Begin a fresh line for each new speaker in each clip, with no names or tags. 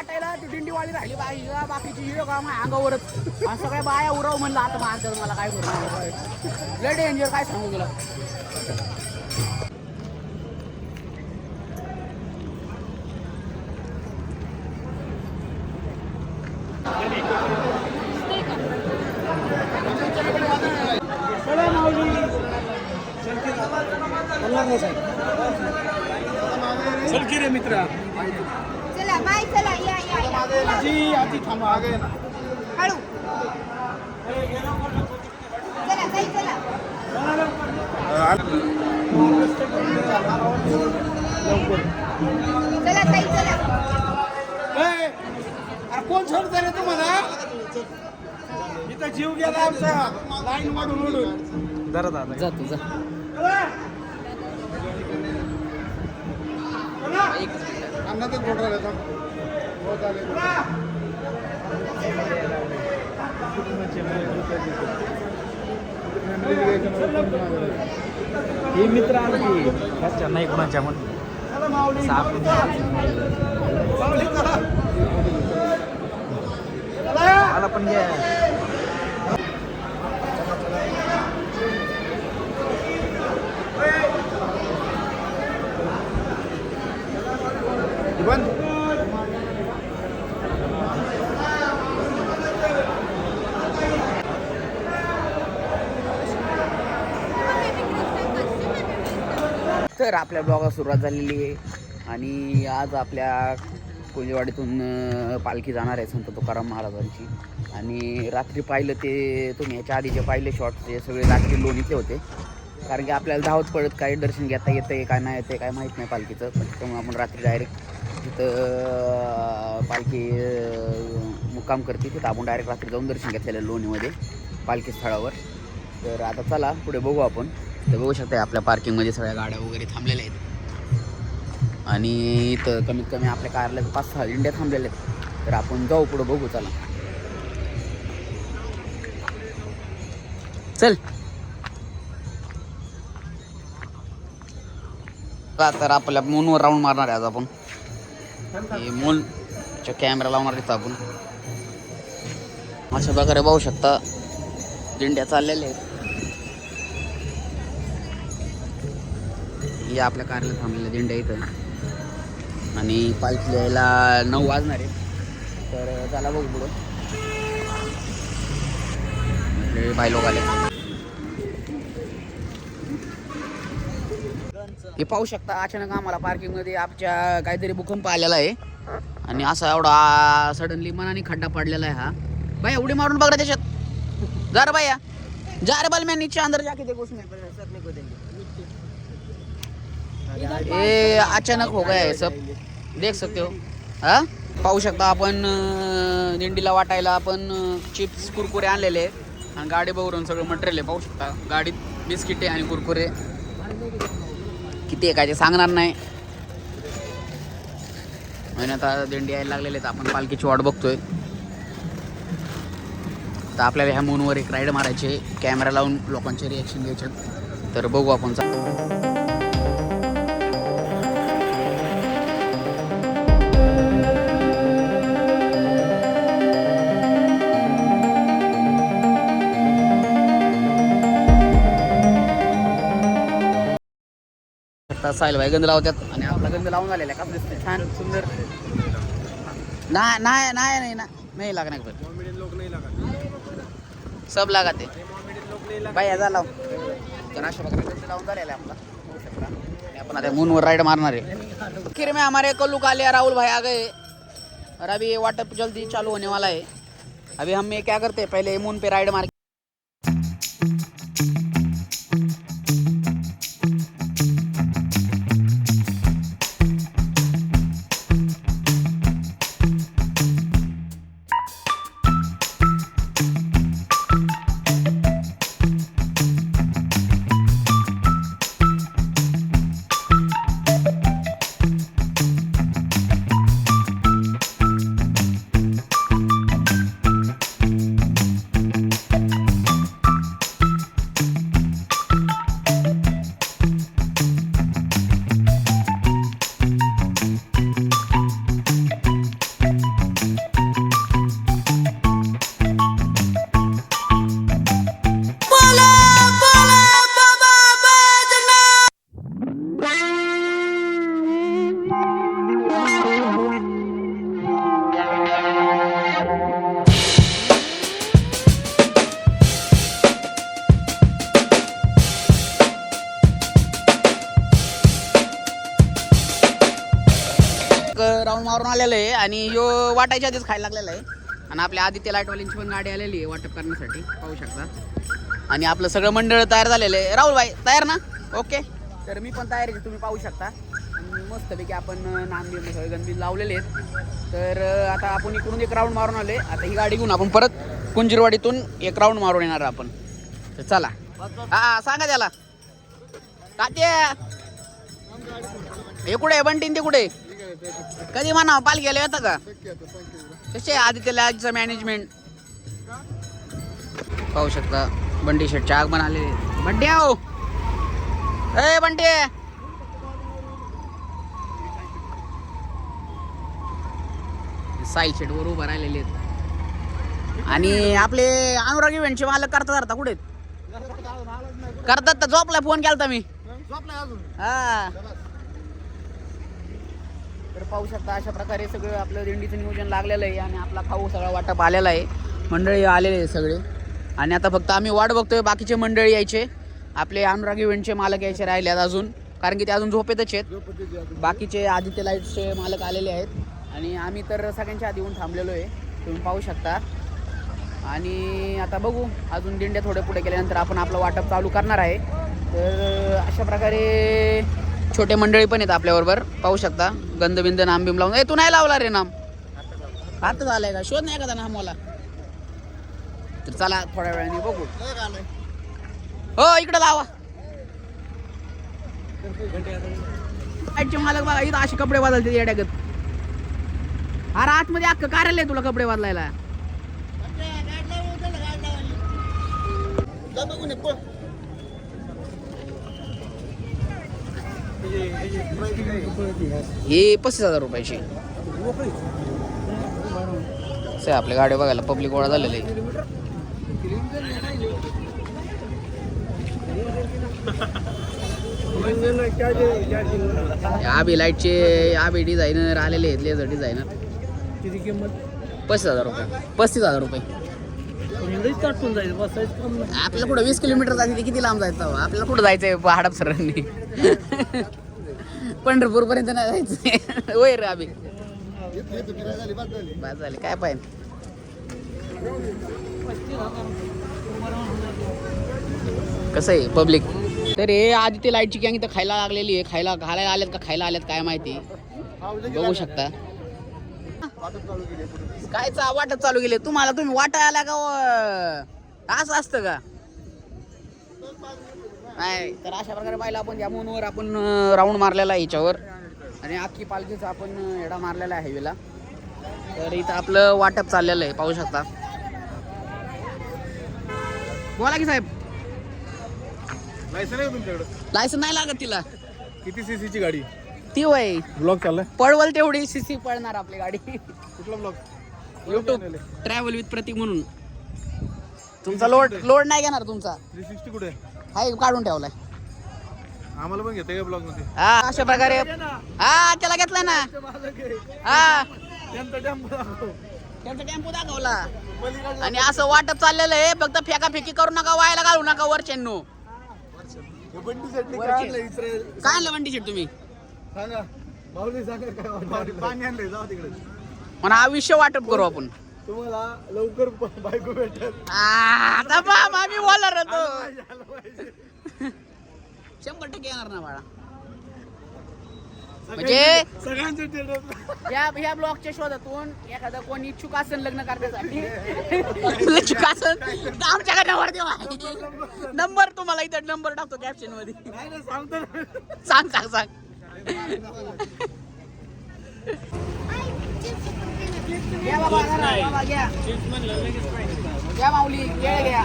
वाटायला ती दिंडीवाली राहिली बाई. बाकीची हिरो का माझ्या अंगावरच. आणि सगळ्या बाया उराव म्हणलं आता मारतात मला काय करू? लय डेंजर काय सांगू तुला
चल की रे मित्रा
चला बाय चला या या या
जी आधी थांबा आगे ना
हळू. चला ताई चला. चला ताई चला.
ए, अरे कोण सोडत रे तुम्हाला? इथं जीव गेला आमचा. लाईन वाढून उडून जरा दादा.
जा तुझा
अन्ना ते आले हो
मित्र आमची ह्याच्या नाही कोणाच्या म्हणून. मला पण घ्या
बंद
तर आपल्या ब्लॉगाला सुरुवात झालेली आहे. आणि आज आपल्या कोळीवाडीतून पालखी जाणार आहे संत तुकाराम महाराजांची. आणि रात्री पाहिलं ते तुम्ही याच्या आधीचे पाहिले शॉर्ट ते सगळे रात्री लोणीतले होते. कारण की आपल्याला धावत पडत काही दर्शन घेता येतं आहे काय नाही येते काय माहीत नाही पालखीचं. पण त्यामुळे आपण रात्री डायरेक्ट तिथं पालखी मुक्काम करते. तिथं आपण डायरेक्ट रात्री जाऊन दर्शन घेतलेलं लोणीमध्ये पालखी स्थळावर. तर आता चला पुढे बघू आपण. तर बघू शकता आपल्या पार्किंगमध्ये सगळ्या गाड्या वगैरे थांबलेल्या आहेत. आणि इथं कमीत कमी आपल्या कारला पाच सहा इंडिया थांबलेल्या आहेत. तर आपण जाऊ पुढं बघू चला. चल. का तर आपल्या मोनवर राऊंड मारणार आहे आज आपण. मोनच्या कॅमेरा लावणार तिथं आपण. अशा प्रकारे पाहू शकता दिंड्या चाललेल्या आहेत. या आपल्या कारला थांबलेल्या दिंड्या इथं. आणि पालखी यायला नऊ वाजणार आहे तर चला बघू पुढं. बाय लोक आले. हे पाहू शकता अचानक आम्हाला पार्किंगमध्ये आमच्या काहीतरी भूकंप आलेला आहे. आणि असा एवढा सडनली मनाने खड्डा पडलेला आहे हा. बाया उडी मारून बघा त्याच्यात. जा रे बाया जा रे बल मैं नीचे अंदर जाके देखो उसमें ये अचानक हो गया है सब। देख सकते हो। हा? पाहू शकता आपण दिंडीला वाटायला आपण चिप्स कुरकुरे आणलेले आणि गाडी बघून सगळं मटेरियल आहे पाहू शकता. गाडीत बिस्किटे आणि कुरकुरे. किती आहे काय ते सांगणार नाही. आणि आता दिंडी यायला लागलेले तर आपण पालखीची वाट बघतोय. तर आपल्याला ह्या मूनवर एक राईड मारायचे कॅमेरा लावून लोकांचे रिॲक्शन घ्यायचे तर बघू आपण. आता साहिल भाई गंध लावतात आणि आपला गंध लावून आलेला आहे. का दिसतंय. छान सुंदर. नाही नाही नाही नाही ना नाही लागणार
लोक नाही लागत
सब लगाते भाई याचा लाव. तर अशा प्रकारे लावून झालेला आहे आपला. आपण आता मूनवर राइड मारणार है आखिर में हमारे कल्लू काले राहुल भाई आ गए. और अभी ये वाटर जल्दी चालू होने वाला है. अभी हम ये क्या करते हैं? पहले मून पे राइड मार वाटायच्या आधीच खायला लागलेलं आहे. आणि आपल्या आदित्य लाईटवाल्यांची पण गाडी आलेली आहे वाटप करण्यासाठी. पाहू शकता. आणि आपलं सगळं मंडळ तयार झालेलं आहे. राहुल भाई तयार ना? ओके. तर मी पण तयार आहे तुम्ही पाहू शकता. आणि मस्तपैकी आपण नांदी सगळे गणबीज लावलेले आहेत. तर आता आपण इकडून एक राऊंड मारून आले आता ही गाडी घेऊन आपण परत कुंजीरवाडीतून एक राऊंड मारून येणार आपण. तर चला. हा सांगा त्याला. तात्या हे कुठे बंटीन ते कुठे कधी म्हणा पाल गेले येतं का? कसे आदित्य लॅजचं मॅनेजमेंट पाहू शकता बंटी शेटचे आगमन आले बंटी आहो! ए बंटी साईल शेट वर उभं राहिलेले आहेत. आणि आपले अनुराग इव्हेंटचे मालक करता करता कुठे? करतात तर झोपला फोन केलता मी. हा. तर पाहू शकता अशा प्रकारे सगळं आपलं दिंडीचं नियोजन लागलेलं आहे आणि आपला खाऊ सगळा वाटप आलेला आहे. मंडळी आलेले आहे सगळे. आणि आता फक्त आम्ही वाट बघतोय बाकीचे मंडळी यायचे. आपले अनुराग इव्हेंटचे मालक यायचे राहिले आहेत अजून. कारण की ते अजून झोपेतच आहेत. बाकीचे आदित्य लाईट्सचे मालक आलेले आहेत. आणि आम्ही तर सगळ्यांच्या आधी येऊन थांबलेलो आहे. तुम्ही पाहू शकता. आणि आता बघू अजून दिंड्या थोडे पुढे गेल्यानंतर आपण आपलं वाटप चालू करणार आहे. तर अशा प्रकारे छोटे मंडळी पण आहेत आपल्याबरोबर. पाहू शकता. गंधबिंद नामबिम लावून. ए तू नाही लावला रे नाम? आता झालंय का? शोध नाही का नाम मला. तर चला थोड्या वेळाने बघू. हो इकडे लावा. मालक बघा इथं असे कपडे बदलते येड्यागत. अरे आतमध्ये अख्खं कार्यालय तुला कपडे बदलायला. हे पस्तीस हजार रुपयाची. से आपल्या गाड्या बघायला पब्लिक गोळा झालेलं आहे. आबी लाईटचे आबी डिझायनर आलेले आहेत लेझर डिझायनर.
किती किंमत?
पस्तीस हजार रुपये. पस्तीस हजार रुपये. आपल्याला कुठं वीस किलोमीटर जायचं किती लांब जायचं? आपल्याला कुठं जायचंय हडप पंढरपूरपर्यंत पंढरपूर पर्यंत नाही जायचं होय रे आम्ही. बस झाले काय पाहिजे? कसं आहे पब्लिक तर हे आधी ते लाईटची गँग इथं खायला लागलेली आहे. खायला घालायला आल्यात का खायला आल्यात काय माहिती? बघू शकता. काय चा वाटत चालू गेले तुम्हाला तुम्ही वाटा आला का असं असतं का? नाही तर अशा प्रकारे पाहिलं आपण त्या मूनवर आपण राऊंड मारलेला आहे याच्यावर. आणि अख्खी पालखीचा आपण एडा मारलेला आहे हायवेला तर इथं आपलं वाटप चाललेलं आहे पाहू शकता. बोला की साहेब.
लायसन आहे तुमच्याकडे?
लायसन नाही लागत तिला.
किती सीसीची गाडी?
ती वय.
ब्लॉक चाललाय?
पळवल तेवढी सीसी पळणार आपली गाडी.
कुठला block
YouTube travel with Pratik म्हणून. तुमचा लोड लोड नाही घेणार तुमचा.
थ्री सिक्स्टी कुठे? आहे?
हाय काढून ठेवलाय.
आम्हाला पण घेते का ब्लॉकमध्ये?
हा अशा प्रकारे. हा त्याला घेतलाय ना. हा.
त्यांचा टेम्पो.
त्यांचा टेम्पो दाखवला. आणि असं वाटप चाललेलं आहे फक्त फेकाफेकी करू नका वायाला घालू नका
हे बंडी चटणी काय
आणलं वंटी शेट तुम्ही?
सांगा. माऊली सांगा काय वाटलं? पाणी आणलंय जाऊ तिकडे.
म्हणा आयुष्य वाटप करू आपण.
तुम्हाला लवकर बायको
आता बा आम्ही बोलणार होतो. शंभर टक्के येणार ना बाळा. म्हणजे
सगळ्यांचं.
या ह्या ब्लॉकच्या शोधातून एखादा कोण इच्छुक असेल लग्न करण्यासाठी. इच्छुक असेल तर आमच्याकडे नंबर देवा. नंबर तुम्हाला इथं नंबर टाकतो
कॅप्शनमध्ये.
सांग सांग सांग. घ्या बाबा, जरा, बाबा, घ्या. घ्या माऊली केळ घ्या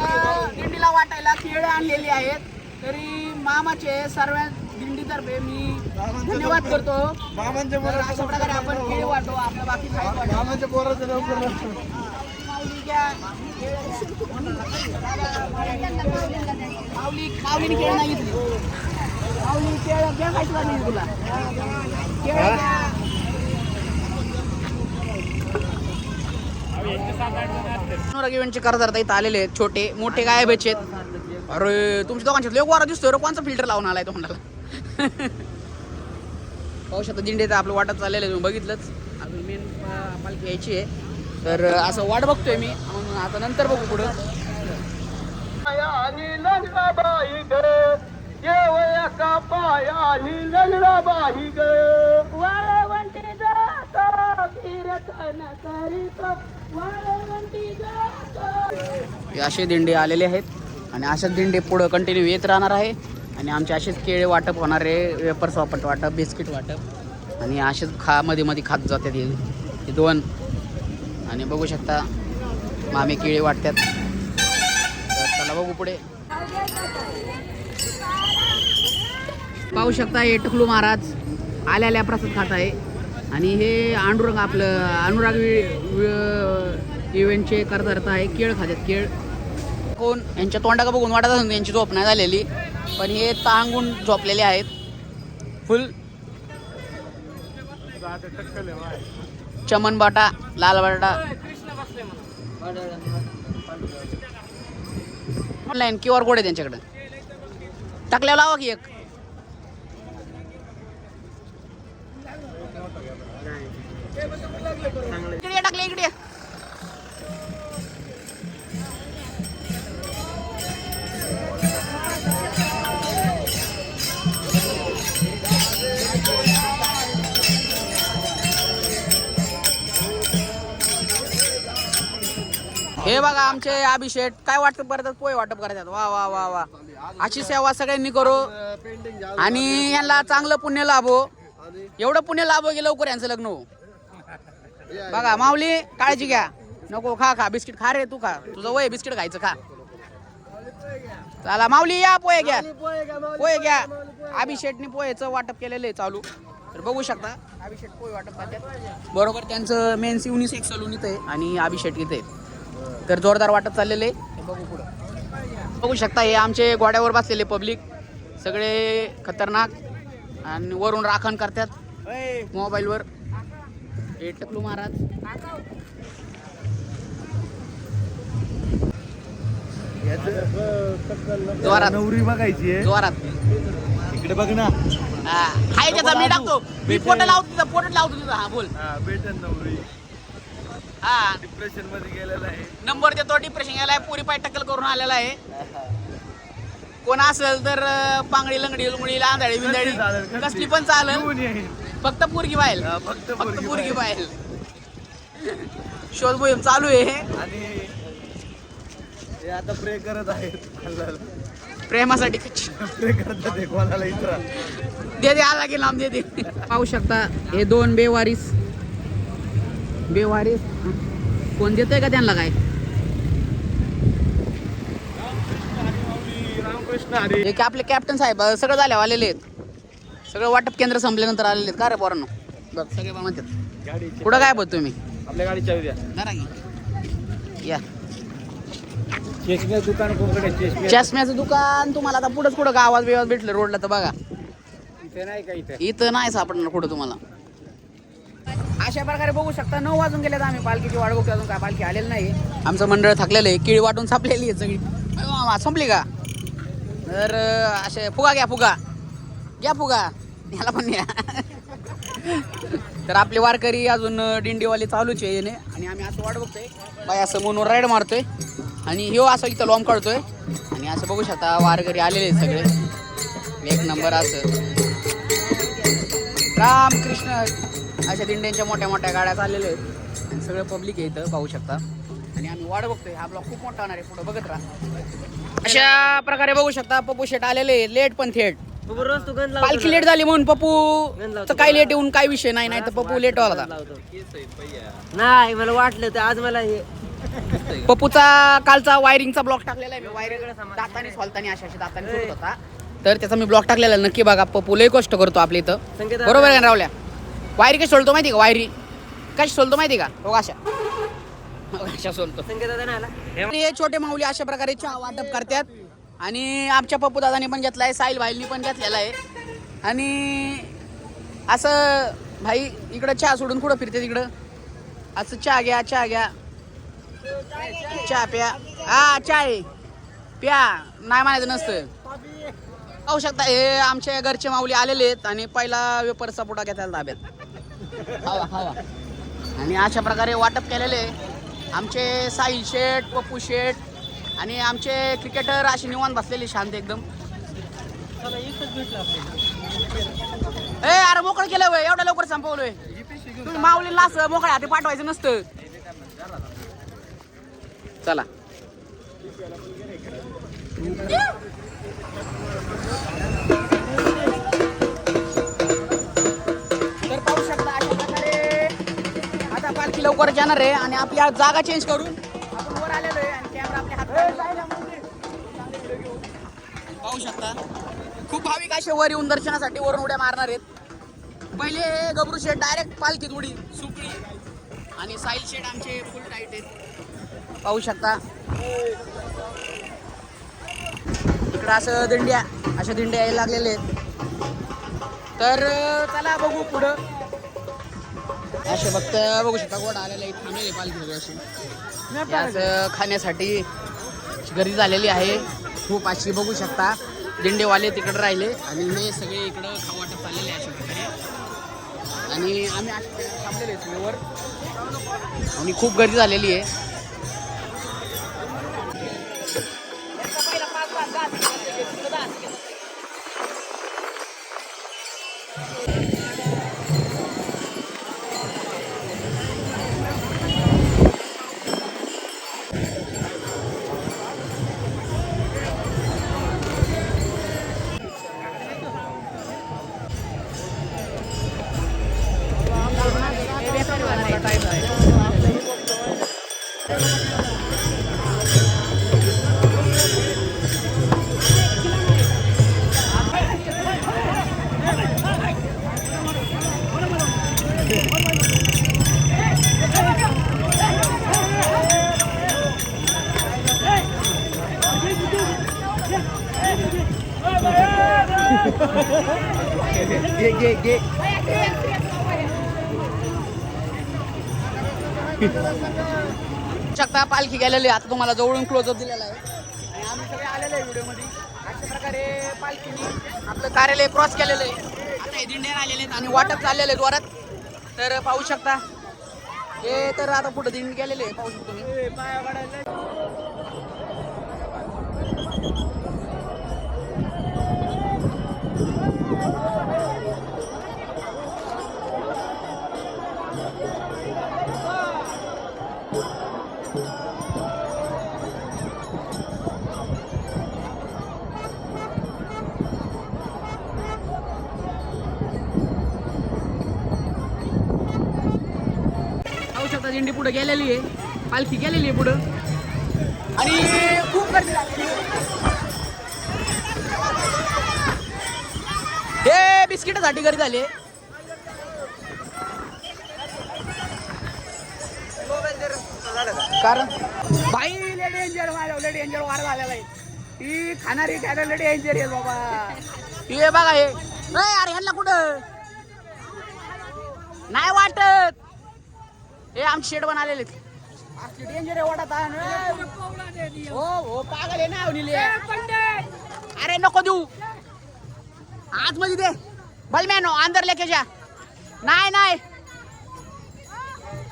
अं, दिंडीला वाटायला केळ आणलेली आहेत तरी मामाचे सर्व दिंडीतर्फे मी धन्यवाद करतो अशा प्रकारे आपण केळ वाटो आपल्या बाकी
मामाच्या.
माऊली घ्या माऊली माऊलीने केळ नाही घेतली इव्हेंटचे करदार इथं आलेले आहेत छोटे मोठे काय आहेत. अरे तुमच्या दोघांच्यात लोक वारा दिसतोय रे कोणचा फिल्टर लावून आलाय तुम्हाला पाहू शकता दिंडीचं आपलं वाटत चाललेलं आहे तुम्ही बघितलंच. अजून मेन पालखी यायची आहे. तर असं वाट बघतोय मी. म्हणून आता नंतर बघू पुढं.
ग
वाळवंटी वाळवंटी
हे असे दिंडे आलेले आहेत आणि अशाच दिंडे पुढं कंटिन्यू येत राहणार आहे. आणि आमचे असेच केळे वाटप होणार आहे. वेपर्स वापट वाटप बिस्किट वाटप. आणि असेच खा मध्ये मध्ये खात जातात हे दोन. आणि बघू शकता मामे केळी वाटतात. तर चला बघू पुढे. पाहू शकता हे टकलू महाराज आल्याल्या प्रसाद खात आहे. आणि हे आंडुरंग आपलं अनुराग इव्हेंटचे करता आहे केळ खातात केळ. कोण? यांच्या तोंडाकडे बघून वाटत असून यांची झोप नाही झालेली पण हे तांगून झोपलेले आहेत. फुल. चमन बाटा लाल Bata. Online Q R code आहे त्यांच्याकडे. टाकल्यावर लावा की एक. इकडे टाकले इकडे हे बघा आमचे अभिषेक काय वाटप करतात पोहे वाटप करतात वा वा वा वा. अशी सेवा सगळ्यांनी करू. आणि यांना चांगलं पुण्य लाभो. एवढं पुण्य लाभो की लवकर यांचं लग्न हो. बघा माऊली काळजी घ्या. नको खा खा. बिस्किट खा रे तू खा. तुझं वय बिस्किट खायचं खा. चला माऊली या पोहे घ्या. पोहे घ्या अभिषेकनी पोहेचं वाटप केलेलं आहे चालू. तर बघू शकता अभिषेक पोहे वाटप करतात. बरोबर त्यांचं मेन युनिसेक सलून इथं आहे आणि अभिषेक इथे आहे. तर जोरदार वाटप चाललेलं आहे. बघू पुढं. बघू शकता हे आमचे गोड्यावर बसलेले पब्लिक. सगळे खतरनाक आणि वरून राखण करतात. मोबाईलवर. हे टकलू महाराज. जोरात
नवरी बघायची आहे.
जोरात
इकडे बघ ना.
हा. हाय त्याचा मी टाकतो. मी फोटो लावतो तिथं फोटो लावतो तिथं हा बोल.
हा भेटन नवरी.
हा.
डिप्रेशनमध्ये गेलेला आहे.
नंबर देतो डिप्रेशन गेलाय पुरी पाय टक्कल करून आलेला आहे. कोण असेल तर पांगडी लंगडी लुंगडी
चालेल,
बिंदळी
कसली?
पण चालेल. फक्त पुरगी पाहिल
हा, फक्त
फक्त
पोरगी
पुरगी शोध मोहीम चालू आहे.
आणि हे आता प्रे करत आहेत
प्रेमासाठी.
प्रे करतात ते कोणाला इतरा.
दे दे आला की लांब दे दे. पाहू शकता हे दोन बेवारीस. बेवारीस? कोण देतोय का त्यांना काय? हे की आपले कॅप्टन साहेब अं, सगळं झाले आलेले आहेत. सगळं वाटप केंद्र संपल्यानंतर आलेले का रे पोरांनो? बघ सगळे बा म्हणतात.
गाडी
कुठं काय बघ तुम्ही?
आपल्या गाडी चावी द्या.
की. या.
चष्म्या दुकान कोणकडे चष्म्या
चष्म्याचं. दुकान तुम्हाला आता पुढंच कुठं गावात बिवात भेटलं रोडला तर बघा.
इथे नाही का इथे?
इथं नाही सापडणार कुठं तुम्हाला. अशा प्रकारे बघू शकता नऊ वाजून गेले आम्ही. पालखीची वाट बघतो अजून काय पालखी आलेली नाही आमचं मंडळ थकलेलं आहे. किळी वाटून सापलेली आहे सगळी. अरे वा वा, संपली का? तर असे फुगा घ्या फुगा. घ्या फुगा. याला पण घ्या तर आपले वारकरी अजून दिंडीवाले चालूच आहे येणे आणि आम्ही असं वाट बघतोय. बाय असं म्हणून राईड मारतोय. आणि ह्यो असं इथं लॉम काढतोय. आणि असं बघू शकता वारकरी आलेले आहेत सगळे. एक नंबर असं. राम कृष्ण अशा दिंड्यांच्या मोठ्या मोठ्या गाड्या चाललेल्या आहेत. आणि सगळं पब्लिक आहे इथं पाहू शकता. आणि आम्ही वाट बघतोय. हा ब्लॉक खूप मोठा होणार आहे. पुढं बघत राहा. अशा प्रकारे बघू शकता पप्पू शेट आलेले लेट पण थेट. पालखी लेट झाली म्हणून पप्पू तर काय लेट येऊन काय विषय नाही नाही तर पप्पू लेट आला होता
नाही मला वाटलं तर आज मला हे
पप्पूचा कालचा वायरिंगचा ब्लॉक टाकलेला आहे मी. वायरिंग दाताने सोलतानी अशा अशा दाताने सोलत होता. तर त्याचा मी ब्लॉक टाकलेला आहे. नक्की बघा पप्पू लय कष्ट करतो आपल्या इथं.
संकेत
बरोबर आहे ना रावल्या? वायरी कशी सोलतो माहिती का? वायरी कशी सोलतो माहिती का? हो अशा. हो, अशा सोलतो.
संकेत दादा नाही आला.
आणि हे छोटे माऊली अशा प्रकारे चहा वाटप करतात. आणि आमच्या पप्पू दादानी पण घेतला आहे साहिल भाईंनी पण घेतलेला आहे. आणि असं भाई इकडं चहा सोडून कुठं फिरते तिकडं? असं चहा घ्या चहा घ्या. चहा प्या. हा चहा आहे प्या. नाही म्हणायचं नसतं. पाहू शकता हे आमचे घरचे माऊली आलेले आहेत आणि पहिला वेपरचा पुटा घेतायला ताब्यात. हवा हवा. आणि अशा प्रकारे वाटप केलेले आहे. आमचे साहिल शेठ पप्पू शेठ आणि आमचे क्रिकेटर असे निवांत बसलेले शांत एकदम. ए अरे मोकळं केलं वय एवढं लवकर संपवलोय तुम्ही माऊलीला असं मोकळ्या हाती पाठवायचं नसतं. चला. तर पाहू शकता अशा प्रकारे आता पालखी लवकर येणार आहे आणि आपली जागा चेंज करून पाहू शकता. खूप भाविक असे वर येऊन दर्शनासाठी वरून उड्या मारणार आहेत. पहिले गबरू शेठ डायरेक्ट पालखीत उडी सुकळी आणि साईल शेठ आमचे फुल टाईट आहेत. पाहू शकता. इकडं असं दिंड्या अशा दिंड्या यायला लागलेले आहेत. तर चला बघू पुढं. असे फक्त बघू शकता गोड आलेले थांबलेले पालखी असे खाण्यासाठी गर्दी झालेली आहे. खूप अशी बघू शकता. दिंडेवाले तिकडे राहिले आणि हे सगळे इकडं खाऊ वाटप चाललेले आहे प्रकारे आणि आम्ही थांबलेले आहेत आणि खूप गर्दी झालेली आहे. शकता पालखी गेलेली आहे. आता तुम्हाला जवळून क्लोजअप दिलेला आहे. आणि आम्ही सगळे आलेले आहे व्हिडिओमध्ये. अशा प्रकारे पालखीने आपलं कार्यालय क्रॉस केलेलं आहे. आता हे दिंड्याने आलेले आहेत आणि वाटप चाललेले आहेत वरात तर पाहू शकता. हे तर आता पुढे दिंडी गेलेले आहे. पाहू शकतो तुम्ही. आता दिंडी पुढे गेलेली आहे. पालखी गेलेली आहे पुढं. आणि खूप गर्दी हे बिस्किटासाठी गर्दी झाली कारण बाई लेडी डेंजर वाढवले डेंजर वार झालेला आहे. ती खाणारी काय लेडी डेंजर आहे बाबा. हे बघा हे. नाही अरे ह्यांना कुठं? नाही वाटत. हे आमचे शेड बनालेले डेंजर आहे वाटत आहे. हो हो पागल आहे ना अवनीले. अरे नको देऊ. आज मध्ये दे. बलम्यानो अंदर लेके जा. नाही नाही.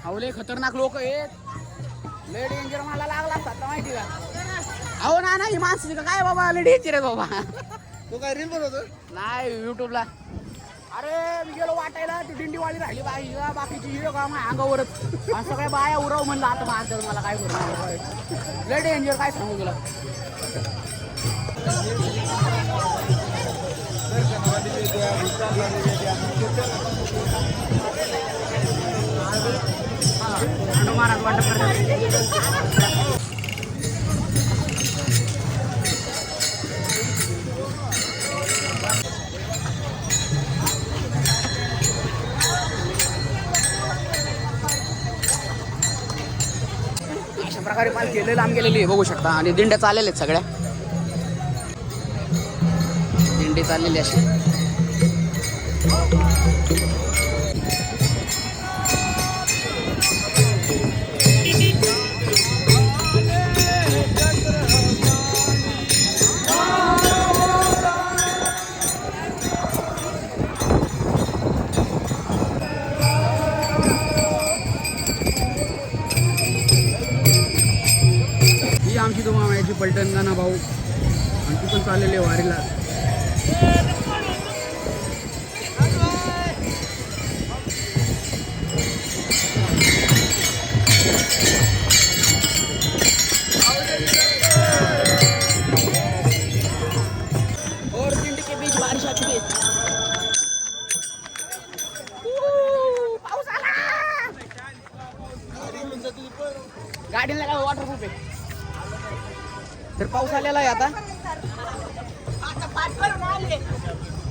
अहो लय खतरनाक लोक आहेत. लय डेंजर मला लागला असता माहिती का? अहो ना नाही माणसं का काय बाबा लय डेंजर आहे बाबा.
तो काय रील बनवतो
नाही युट्यूबला अरे मी गेलो वाटायला ती दिंडी दिंडीवाली राहिली बाई. बाकीची हिरो का माझ्या अंगावरच. आणि सगळ्या बाया उराव म्हणलं आता मारतात मला काय करू? लय डेंजर काय सांगू तुला? महाराज वाटप करतात प्रकारे पालखी लय लांब गेलेली आहे बघू शकता. आणि दिंड्या चाललेल्या आहेत सगळ्या. दिंडी चाललेली अशी. तुम्हाला माझी पलटणगाना भाऊ. आणि तू पण चाललेले वारीला.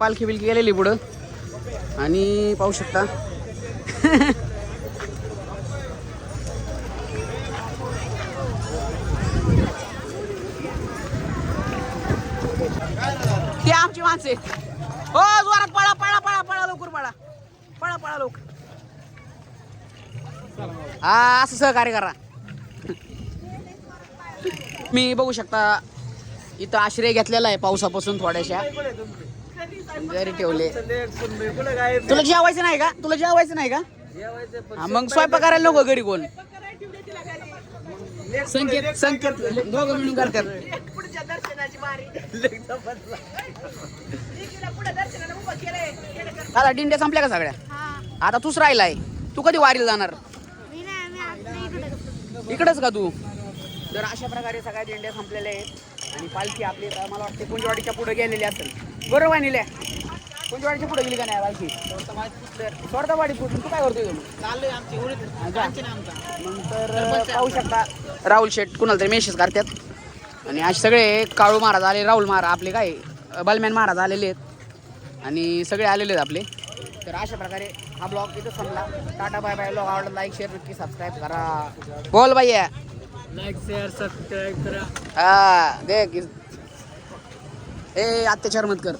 पालखी बिलकी गेलेली पुढं. आणि पाहू शकता. ते आमची माणसे हो जोरात पळा पळा पळा पळा लवकर पळा. पळा पळा लवकर. हा असं सहकार्य करा. मी बघू शकता इथं आश्रय घेतलेला आहे पावसापासून थोड्याशा. घरी ठेवले. तुला जेवायचं नाही का? तुला जेवायचं नाही का? हा, मग स्वयंपाक करायला नको घरी कोण? संकेत संकेत. दोघं मिळून करतात. दादा दिंड्या संपल्या का सगळ्या?
हा.
आता तूच राहिलाय. तू कधी वारीला जाणार?
मी नाही मी आता इकडे.
इकडंच का तू? तर अशा प्रकारे सगळ्या दिंड्या संपलेल्या आहेत. आणि पालखी आपली आता मला वाटते कुंजवाडीच्या पुढे गेलेली असेल. बरोबर निल्या कुंजवाडीच्या पुढे गेली का नाही पालखी? तर स्वर्धवाडी फुटून तू काय करतोय मग
आमची
मग तर पाहू शकता. राहुल शेठ कुणाला तरी मेसेज करतात. आणि आज सगळे काळू महाराज आले राहुल महाराज आपले काय बलम्यान महाराज आलेले आहेत. आणि सगळे आलेले आहेत आपले. तर अशा प्रकारे हा ब्लॉग इथं संपला. Tata bye bye. ब्लॉग आवडला लाईक शेअर नक्की सबस्क्राईब करा. बोल बाई
लाईक शेअर सबस्क्राईब करा.
हा देख ए अत्याचार मत कर.